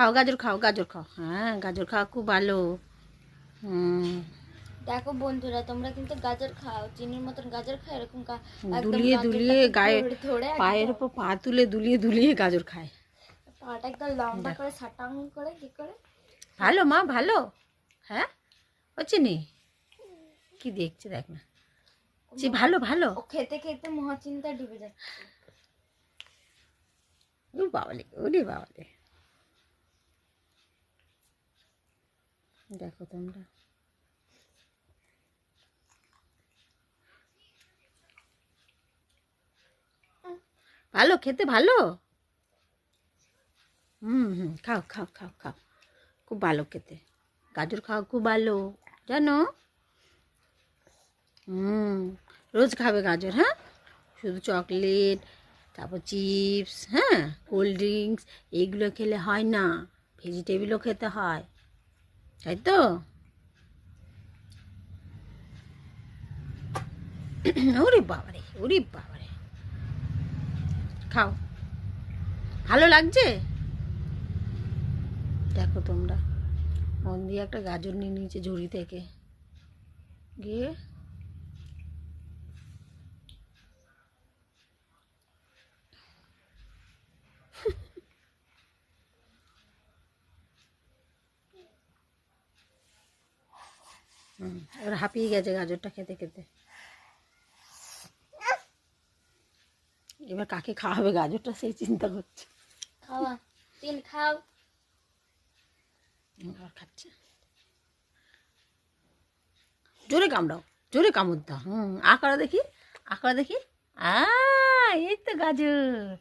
খাও গাজর খাও গাজর খাও হ্যাঁ গাজর খাওয়া খুব ভালো হুম দেখো বন্ধুরা তোমরা কিন্তু গাজর খাও চিনির মতন গাজর খাও এরকম গা- একদম দুলিয়ে গাজরটাকে দুলিয়ে গায়ে ধরে ধরে পায়ের একদম উপর পা তুলে দুলিয়ে দুলিয়ে গাজর খায় পাটা একদম লম্বা করে সাটাং করে কি করে ভালো মা ভালো হ্যাঁ হচ্ছে নি কি দেখছে দেখ না যে ভালো ভালো ও খেতে খেতে মহাচিন্তা ডুবে যাচ্ছে ও বাবালে ওরে বাবালে দেখো তোমরা। ভালো? খেতে ভালো? হুম হুম, খাও খাও খাও খাও। খুব ভালো খেতে। গাজর খাও, খুব ভালো। জানো? হুম, রোজ খাবে গাজর হ্যাঁ? শুধু চকলেট, তারপর চিপস হ্যাঁ? কোল্ড ড্রিঙ্কস, এইগুলো খেলে হয় না। ভেজিটেবিলও খেতে হয়। তাই তো ওরে বাবারে ওরে বাবারে। খাও। ভালো লাগছে? দেখো তোমরা। মন দিয়ে একটা গাজর নিয়ে নিয়েছে ঝুড়ি থেকে। গিয়ে এবার হাঁপিয়ে গেছে গাজরটা খেতে খেতে। এবার কাকে খাওয়াবে গাজরটা সেই চিন্তা করছে। খাওয়া তিন খাও। খাচ্ছে। জোরে কামড়াও জোরে কামড় দাও। হুম আঁকড়া দেখি আঁকড়া দেখি। আ এই তো গাজর।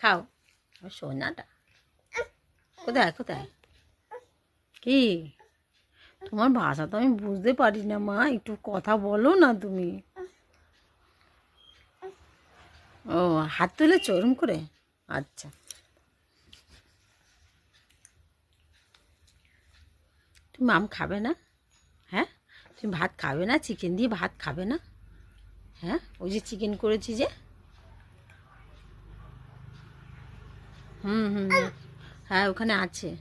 খাও। সোনাটা। কোথায় কোথায়? কি? তোমার ভাষা তো আমি বুঝতে পারি না, মা। একটু কথা বলো না তুমি। ও, হাত তুলে চরম করে? আচ্ছা। তুমি আম খাবে না? হ্যাঁ? তুমি ভাত খাবে না? চিকেন দিয়ে ভাত খাবে না? হ্যাঁ? ওই যে চিকেন করেছি যে? হুম হুম। হ্যাঁ ওখানে আছে।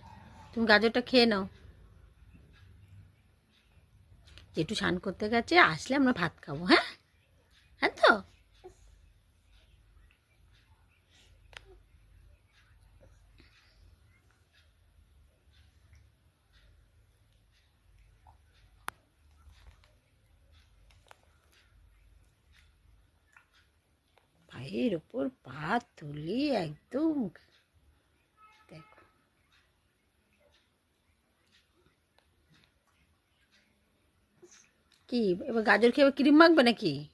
তুমি গাজরটা খেয়ে নাও। একটু স্নান করতে গেছে, আসলে আমরা ভাত খাব হ্যাঁ? হ্যাঁ তো? পায়ের ওপর পা তুলি একদম। কি? এবার গাজর খেয়ে ক্রিম মাখবে নাকি?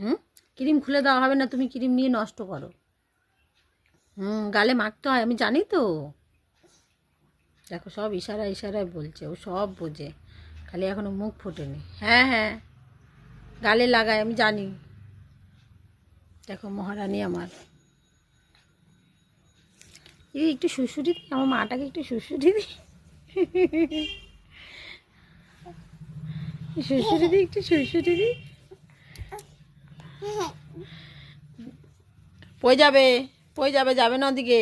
হুম? ক্রিম খুলে দেওয়া হবে না, তুমি ক্রিম নিয়ে নষ্ট করো। হুম, গালে মাখতে হয়, আমি জানি তো। দেখো, সব ইশারা ইশারায় বলছে, ও সব বোঝে। খালি এখনও মুখ ফোটেনি। হ্যাঁ হ্যাঁ। গালে লাগায়, আমি জানি। দেখো, মহারানী আমার। এই একটু শুশুরি দিই, আমার মাটাকে একটু শুশুরি দিই। শুশুরি দিই একটু শুশুরি দিই পয়ে যাবে পয়ে যাবে যাবে না ওদিকে।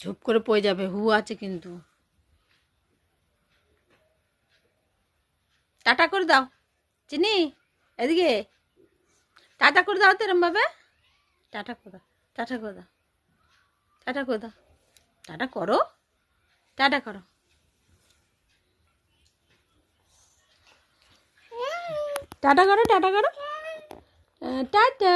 ঝুপ করে পয়ে যাবে, হু আছে কিন্তু। টাটা করে দাও, চিনি? এদিকে? টাটা করে দাও তো এরম ভাবে টাটা করে দাও, টাটা করে দাও, টাটা করে দাও। টাটা করো টাটা করো। টাটা করো টাটা করো। টাটা।